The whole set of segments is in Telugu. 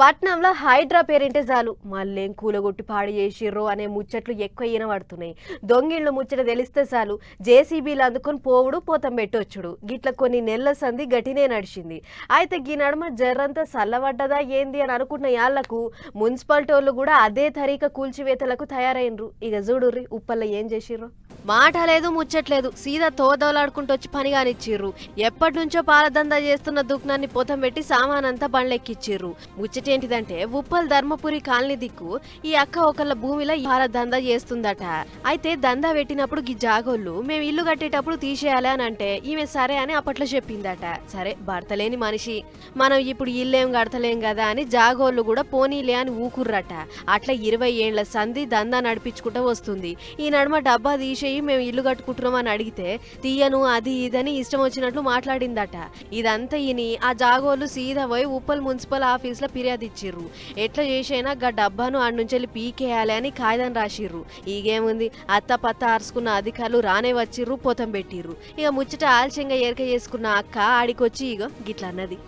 పట్నంలో హైడ్రా పేరింటే చాలు. మళ్ళేం కూలగొట్టి పాడు చేసిర్రో అనే ముచ్చట్లు ఎక్కువ ఈనబడుతున్నాయి దొంగిళ్ళు ముచ్చట తెలిస్తే చాలు. జేసీబీలు అందుకొని పోవుడు పోతం పెట్టొచ్చుడు. గిట్ల కొన్ని నెలల సంధి గటినే నడిచింది. అయితే గీ నడుమ జర్రంతా చల్లబడ్డదా ఏంది అని అనుకున్న యాళ్ళకు మున్సిపాలిటీ వాళ్ళు కూడా అదే తరీక కూల్చివేతలకు తయారైనరు ఇక చూడుర్రి ఉప్పల్లో ఏం చేసిర్రు? మాట లేదు ముచ్చట్లేదు సీదా తోదోలాడుకుంటూ వచ్చి పని కానిచ్చిర్రు. ఎప్పటి నుంచో పాలదందా చేస్తున్న దుకాణాన్ని పొతం పెట్టి సామానంతా బండ్లెక్కిచ్చిర్రు. ముచ్చటేంటిదంటే ఉప్పల్ ధర్మపురి కాలనీ దిక్కు ఈ అక్క ఒకళ్ళ భూమిలో పాల దందా చేస్తుందట. అయితే దందా పెట్టినప్పుడు ఈ జాగోళ్ళు మేము ఇల్లు కట్టేటప్పుడు తీసేయాలి అని అంటే ఈమె సరే అని అప్పట్లో చెప్పిందట. సరే భర్తలేని మనిషి. మనం ఇప్పుడు ఇల్లేం కడతలేం కదా అని జాగోళ్ళు కూడా పోనీలే అని ఊకుర్రట. అట్లా ఇరవై ఏళ్ళ సంధి దందా నడిపించుకుంటూ వస్తుంది. ఈ నడుమ డబ్బా తీసేయి మేము ఇల్లు కట్టుకుంటున్నాం అని అడిగితే తీయను అది ఇదని ఇష్టం వచ్చినట్లు మాట్లాడిందట. ఇదంతా ఇని ఆ జాగోళ్ళు సీదా పోయి ఉప్పల్ మున్సిపల్ ఆఫీస్లో ఫిర్యాదు ఇచ్చిర్రు. ఎట్లా చేసైనా గా డబ్బాను ఆడ నుంచి పీకేయాలి అని కాగితం రాసిర్రు. ఈగేముంది? అత్త పత్త ఆర్చుకున్న అధికారులు రానే వచ్చిర్రు పోతం పెట్టిర్రు. ఇక ముచ్చట ఆలస్యంగా ఎరక చేసుకున్న అక్క ఆడికొచ్చి ఇక గిట్లా అన్నది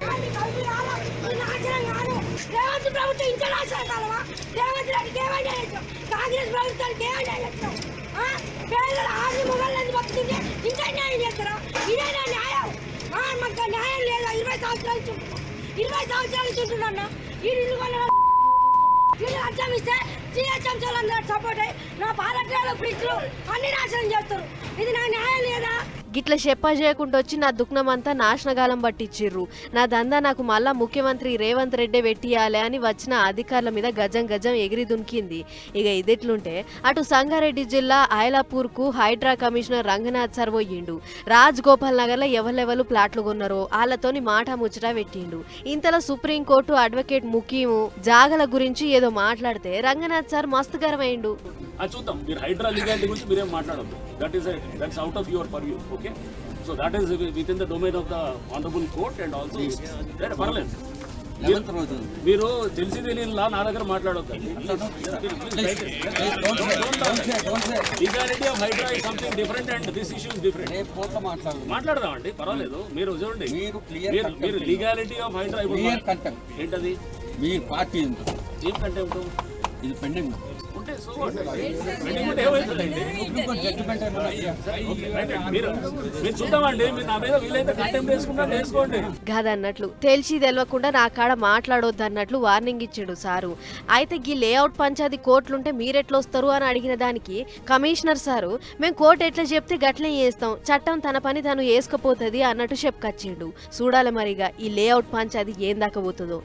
ప్రభుత్వం కాంగ్రెస్ ప్రభుత్వానికి పేదలు చేస్తాం మొబైల్ పేదల ఆరు మొగళ్ళని బతుకుంటే ఇంకా న్యాయం చేస్తారా? ఇదేనా న్యాయం. మాకు న్యాయం లేదా. ఇరవై సంవత్సరాలు చుంటున్నాం ఇరవై సంవత్సరాలు చుంటున్నా ఈ ఇల్లు కొన్న వీళ్ళు అర్థం ఇస్తే అందరూ సపోర్ట్ అయ్యి నా పాలట్రాలు ఫ్రిడ్జ్లు అన్ని నాశనం చేస్తారు. ఇది నా న్యాయం లేదా? గిట్ల చెప్ప చేయకుండా వచ్చి నా దుఃఖమంతా నాశనగాలం పట్టించిర్రు. నా దందా నాకు మళ్ళా ముఖ్యమంత్రి రేవంత్ రెడ్డి పెట్టియాలి అని వచ్చిన అధికారుల మీద గజం గజం ఎగిరి దునికింది. ఇక ఇదిట్లుంటే అటు సంగారెడ్డి జిల్లా ఆయలాపూర్కు హైడ్రా కమిషనర్ రంగనాథ్ సార్ పోయిండు. రాజ్ గోపాల్ నగర్లో ఎవరెవరు ప్లాట్లు కొన్నారో వాళ్ళతోని మాట ముచ్చట పెట్టిండు. ఇంతలో సుప్రీంకోర్టు అడ్వకేట్ ముఖ్యము జాగల గురించి ఏదో మాట్లాడితే రంగనాథ్ సార్ మస్తు గర్వైండు. చూద్దాం మీరు హైడ్రా లీగాలిటీ గురించి మీరేం మాట్లాడద్దు. That is that's out of your per you okay so that is with in the domain of the honourable court and also పర్లేదు లెవెన్త్ రోజు. మీరు తెలిసి తెలియనిలా నా దగ్గర మాట్లాడొద్దు. Legality of Hydraa is something different and this issue is different మాట్లాడదు. మాట్లాడదామండి పర్వాలేదు. మీరు చూడండి. మీరు లీగాలిటీ ఆఫ్ హైడ్రా ఏంటది? మీ పార్టీ ఏం ఇది పెండింగ్ ఉంటే నా కాదన్నట్లు తెలిసి తెలవకుండా నా కాడ మాట్లాడొద్దు అన్నట్లు వార్నింగ్ ఇచ్చాడు సారు. అయితే గీ లేఅవుట్ పంచాది కోర్టులుంటే మీరెట్లొస్తారు అని అడిగిన దానికి కమిషనర్ సారు మేము కోర్టు ఎట్లా చెప్తే గట్లే చేస్తాం. చట్టం తన పని తను వేసుకపోతుంది అన్నట్టు చెప్పుకొచ్చిండు చూడాలి మరిగా ఈ లేఅవుట్ పంచాది ఏం దాకపోతుందో